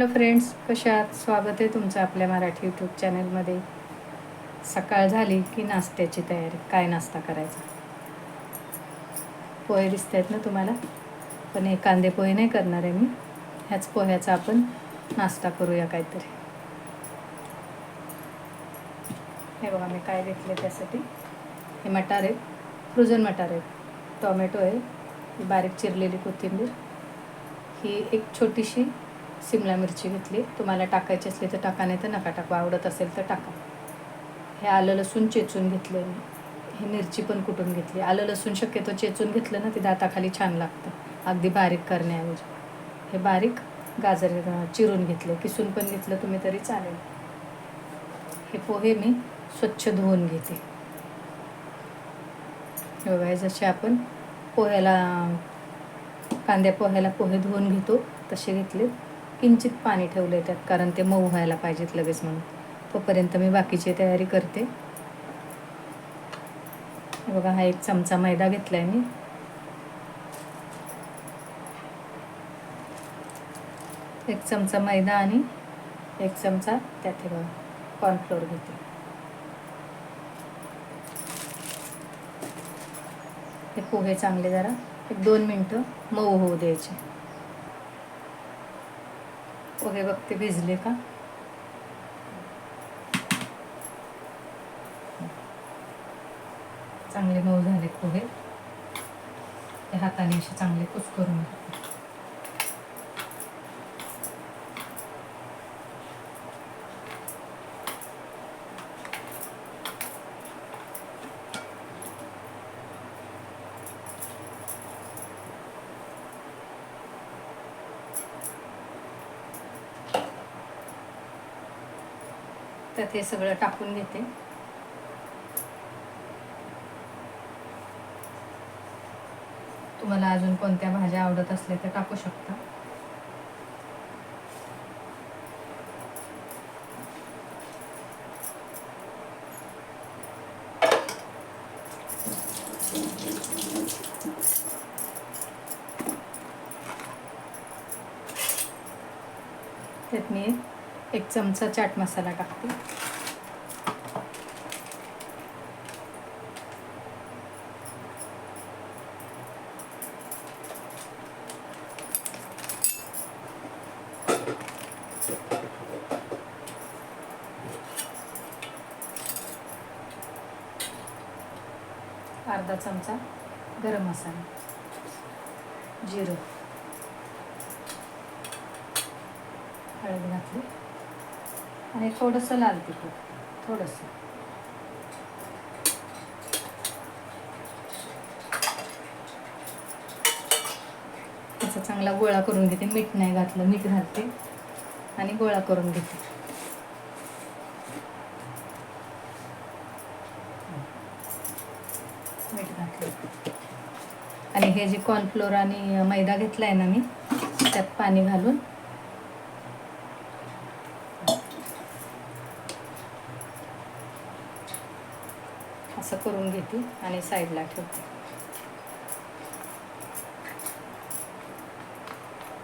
Hello friends कशा आहात स्वागत आहे तुमचं आपल्या मराठी यूट्यूब चॅनलमध्ये सकाळ झाली की नाश्त्याची तयारी. काय नाश्ता करायचा? पोहे दिसत आहेत ना तुम्हाला? पण हे कांदे पोहे नाही करणार आहे मी. ह्याच पोह्याचा आपण नाश्ता करूया काहीतरी. हे बघा मी काय घेतले त्यासाठी. हे मटार आहे फ्रोझन मटार आहे. टॉमॅटो आहे बारीक चिरलेली कोथिंबीर. ही एक छोटीशी सिमला मिरची घेतली. तुम्हाला टाकायची असली तर टाका नाही तर नका टाकू. आवडत असेल तर टाका. हे आलं लसूण चेचून घेतलं मी ही मिरची पण कुटून घेतली. आलं लसूण शक्यतो चेचून घेतलं ना ते दाताखाली छान लागतं. अगदी बारीक करण्याऐवजी. हे बारीक गाजर चिरून घेतले. किसून पण घेतलं तुम्ही तरी चालेल. हे पोहे मी स्वच्छ धुवून घेते. बघा जसे आपण पोह्याला कांद्या पोह्याला पोहे धुवून घेतो तसे घेतले किंचित पाणी ठेवले त्यात कारण ते मऊ व्हायला पाहिजेत लगेच म्हणून. तोपर्यंत मी बाकीची तयारी करते. बघा हा एक चमचा मैदा घेतलाय मी. एक चमचा मैदा आणि एक चमचा त्यात बघा कॉर्नफ्लोअर घेते. हे पोहे चांगले जरा एक दोन मिनटं मऊ होऊ द्यायचे. पोहे बघते भिजले का? चांगले मऊ झाले पोहे. हाताने असे चांगले कुस्करून करून त्यात हे सगळं टाकून घेते. तुम्हाला अजून कोणत्या भाज्या आवडत असल्या तर टाकू शकता. त्यात मी एक चमचा चाट मसाला टाकते. अर्धा चमचा गरम मसाला. जिरं. हळद घातली. आणि थोडंसं लाल तिखट थोडंसं. त्याचा चांगला गोळा करून घेते. मीठ नाही घातलं मीठ घालते आणि गोळा करून घेते. मीठ घातलं. आणि हे जे कॉर्नफ्लोअर आणि मैदा घेतला आहे ना मी त्यात पाणी घालून असं करून घेते आणि साईडला ठेवते.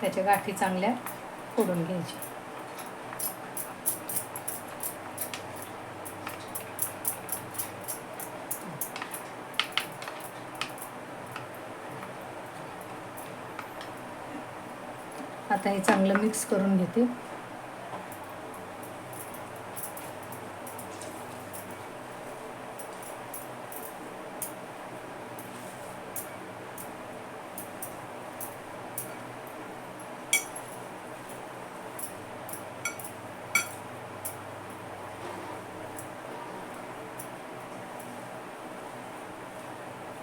त्याच्या गाठी चांगल्या फोडून घ्यायच्या. आता हे चांगलं मिक्स करून घेते.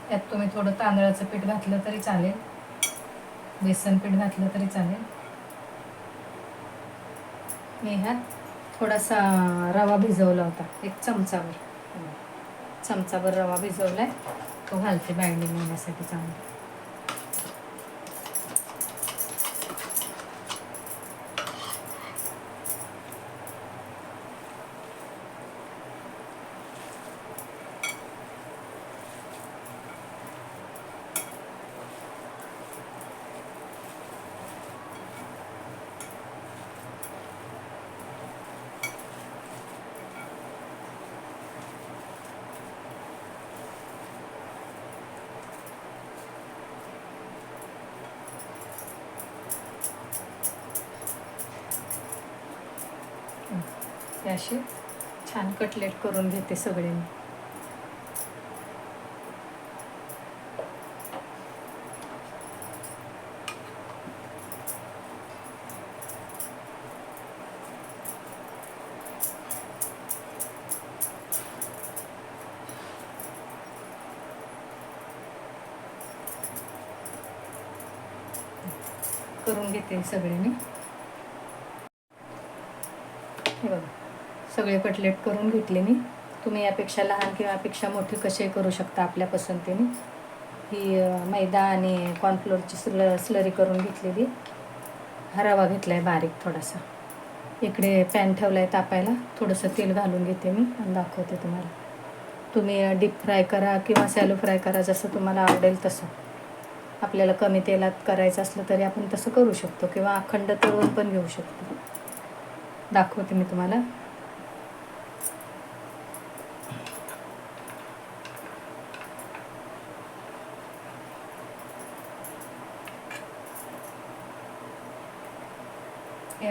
त्यात तुम्ही थोडं तांदळाचं पीठ घातलं तरी चालेल. बेसन पीठ घातलं तरी चालेल. मी ह्यात थोडासा रवा भिजवला होता एक चमचाभर. चमचाभर रवा भिजवला आहे तो घालते बाइंडिंग होण्यासाठी चांगला. हे असे छान कटलेट करून घेते सगळे मी करून घेते सगळे मी हे बघा. सगळे कटलेट करून घेतले मी. तुम्ही यापेक्षा लहान किंवा यापेक्षा मोठे कसे करू शकता आपल्या पसंतीने? ही मैदा आणि कॉर्नफ्लोअरची स्ल स्लरी करून घेतलेली. हा रवा घेतला आहे बारीक थोडासा. इकडे पॅन ठेवला आहे तापायला. थोडंसं तेल घालून घेते मी आणि दाखवते तुम्हाला. तुम्ही डीप फ्राय करा किंवा सॅलो फ्राय करा जसं तुम्हाला आवडेल तसं. आपल्याला कमी तेलात करायचं असलं तरी आपण तसं करू शकतो किंवा अखंड तळून पण घेऊ शकतो. दाखवते मी तुम्हाला.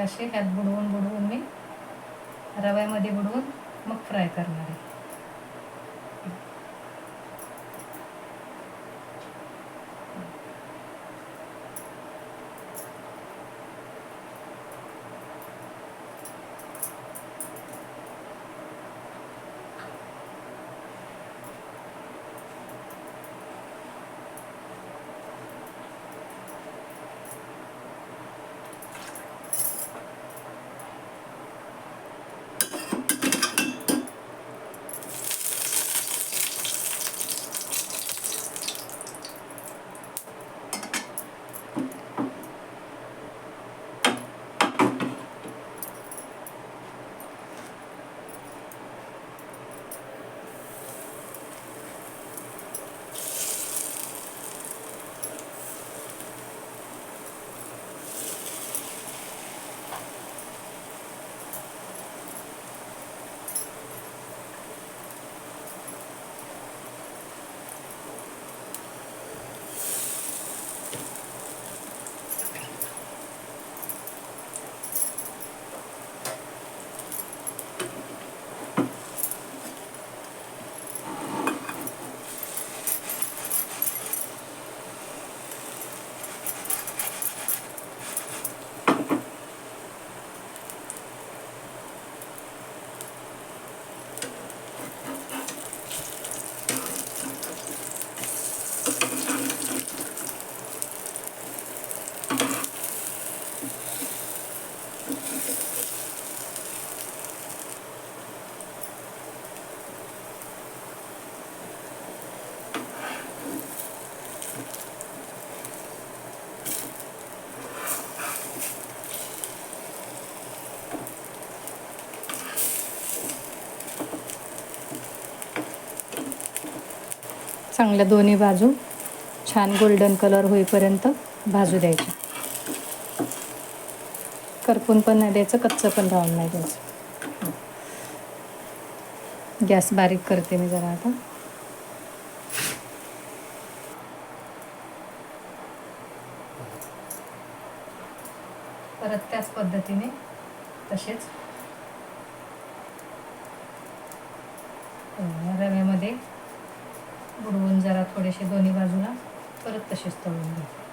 असे ह्यात बुडवून बुडवून मी रव्यामध्ये बुडवून मग फ्राय करणार आहे. चांगल्या दोन्ही बाजू छान गोल्डन कलर होईपर्यंत भाजू द्यायचे. करपून पण नाही द्यायचं कच्चं पण राहून नाही द्यायचं. गॅस बारीक करते मी जरा आता. परत त्याच पद्धतीने तसेच. रव्यामध्ये बुडवून जरा थोडेसे दोन्ही बाजूला परत तसेच तळून घ्या.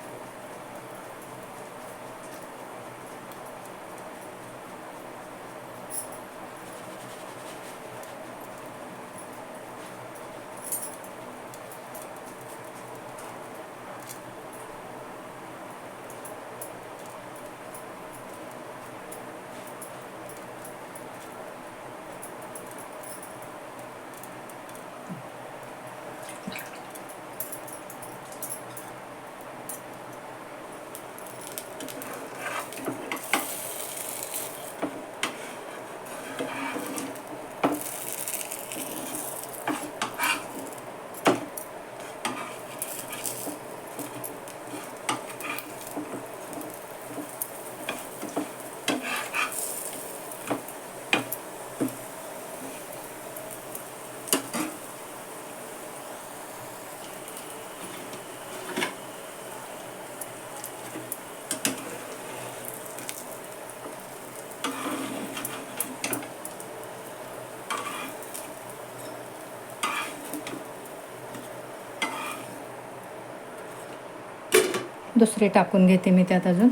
दुसरे टाकून घेते मी त्यात अजून.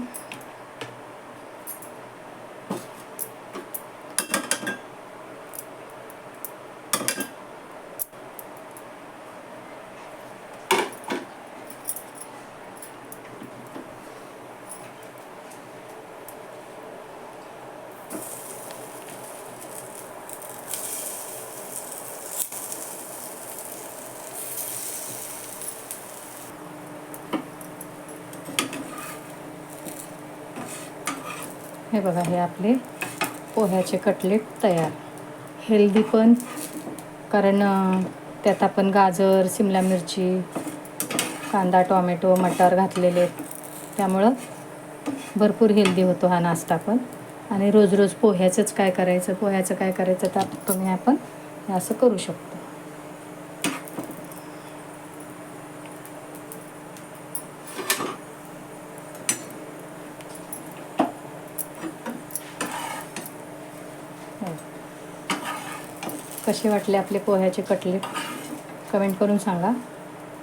हे बघा हे आपले पोह्याचे कटलेट तयार. हेल्दी पण कारण त्यात आपण गाजर सिमला मिरची कांदा टोमॅटो मटार घातलेले. आहेत. त्यामुळं भरपूर हेल्दी होतो हा नाश्ता पण. आणि रोज रोज पोह्याचंच काय करायचं पोह्याचं काय करायचं तर तुम्ही आपण असं करू शकतो हो. कसे वाटले आपले पोह्याचे कटलेट कमेंट करून सांगा.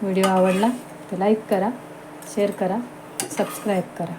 व्हिडिओ आवडला तर लाईक करा शेअर करा सबस्क्राईब करा.